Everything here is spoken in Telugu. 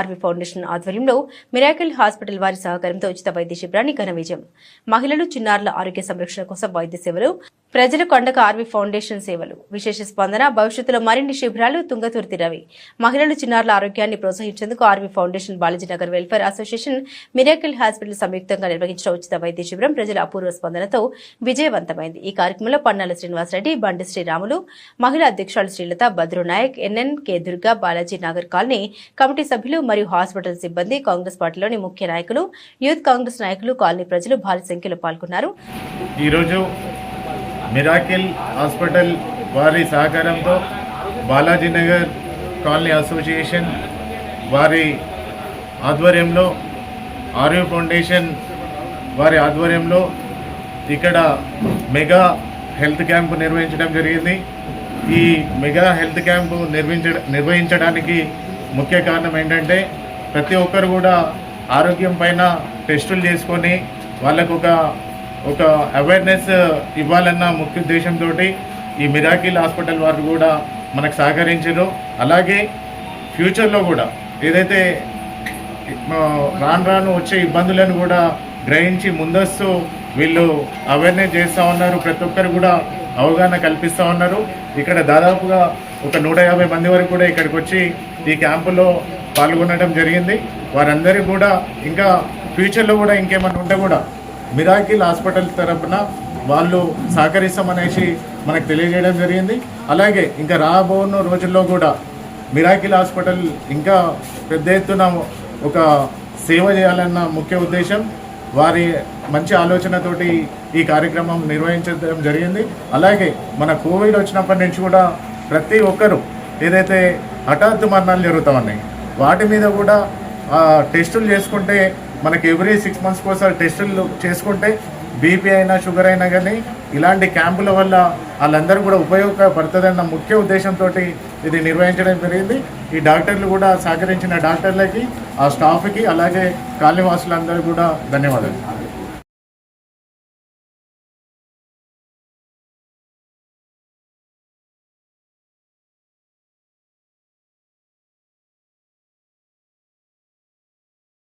ఆర్వీ ఫౌండేషన్ ఆధ్వర్యంలో మిరాకిల్ హాస్పిటల్ వారి సహకారంతో ఉచిత వైద్య శిబిరాన్ని ఘన విజయం. మహిళలు చిన్నారుల ఆరోగ్య సంరక్షణ కోసం వైద్య సేవలు ప్రజలు కొండక ఆర్వీ ఫౌండేషన్ సేవలు విశేష స్పందన భవిష్యత్తులో మరిన్ని శిబిరాలు తుంగతుర్తి రవి. మహిళలు చిన్నారుల ఆరోగ్యాన్ని ప్రోత్సహించేందుకు RV foundation Balajinagar welfare association miracle hospital సంయుక్తంగా నిర్వహించిన ఉచిత వైద్య శిబిరం ప్రజల అపూర్వ స్పందనతో విజయవంతమైంది. ఈ కార్యక్రమంలో పన్నాల శ్రీనివాసరెడ్డి బండి శ్రీరాములు మహిళా అధ్యక్షురాలు Srilatha Badru Naik NN K Durga Balaji Nagar colony committee సభ్యులు మరియు హాస్పిటల్ సిబ్బంది కాంగ్రెస్ పార్టీలోని ముఖ్య నాయకులు యూత్ కాంగ్రెస్ నాయకులు కాలనీ ప్రజలు భారీ సంఖ్యలో పాల్గొన్నారు. ఈరోజు మిరాకిల్ హాస్పిటల్ వారి సహకారంతో బాలాజీ నగర్ కాలనీ అసోసియేషన్ వారి ఆధ్వర్యంలో ఆర్యూ ఫౌండేషన్ వారి ఆధ్వర్యంలో ఇక్కడ మెగా హెల్త్ క్యాంపు నిర్వహించడం జరిగింది. ఈ మెగా హెల్త్ క్యాంపు నిర్వహించ నిర్వహించడానికి ముఖ్య కారణం ఏంటంటే ప్రతి ఒక్కరు కూడా ఆరోగ్యం పైన టెస్టులు చేసుకొని వాళ్ళకు ఒక ఒక అవేర్నెస్ ఇవ్వాలన్న ముఖ్య ఉద్దేశంతో ఈ మిరాకిల్ హాస్పిటల్ వారు కూడా మనకు సహకరించారు. అలాగే ఫ్యూచర్లో కూడా ఏదైతే రాను రాను వచ్చే ఇబ్బందులను కూడా గ్రహించి ముందస్తు వీళ్ళు అవేర్నెస్ చేస్తూ ఉన్నారు. ప్రతి ఒక్కరు కూడా అవగాహన కల్పిస్తూ ఉన్నారు. ఇక్కడ దాదాపుగా ఒక నూట యాభై మంది వరకు కూడా ఇక్కడికి వచ్చి ఈ క్యాంపులో పాల్గొనడం జరిగింది. వారందరికీ కూడా ఇంకా ఫ్యూచర్లో కూడా ఇంకేమైనా ఉంటే కూడా మిరాకిల్ హాస్పిటల్ తరఫున వాళ్ళు సహకరిస్తామనేసి మనకు తెలియజేయడం జరిగింది. అలాగే ఇంకా రాబోన్న రోజుల్లో కూడా మిరాకిల్ హాస్పిటల్ ఇంకా పెద్ద ఎత్తున ఒక సేవ చేయాలన్న ముఖ్య ఉద్దేశం వారి మంచి ఆలోచనతోటి ఈ కార్యక్రమం నిర్వహించడం జరిగింది. అలాగే మన కోవిడ్ వచ్చినప్పటి నుంచి కూడా ప్రతి ఒక్కరూ ఏదైతే హఠాత్తు మరణాలు జరుగుతా ఉన్నాయి వాటి మీద కూడా టెస్టులు చేసుకుంటే మనకి ఎవ్రీ సిక్స్ మంత్స్కి ఒకసారి టెస్టులు చేసుకుంటే బీపీ అయినా షుగర్ అయినా కానీ ఇలాంటి క్యాంపుల వల్ల వాళ్ళందరూ కూడా ఉపయోగపడుతుందన్న ముఖ్య ఉద్దేశంతో ఇది నిర్వహించడం జరిగింది. ఈ డాక్టర్లు కూడా సహకరించిన డాక్టర్లకి ఆ స్టాఫ్కి అలాగే కాలనీవాసులందరూ కూడా ధన్యవాదాలు.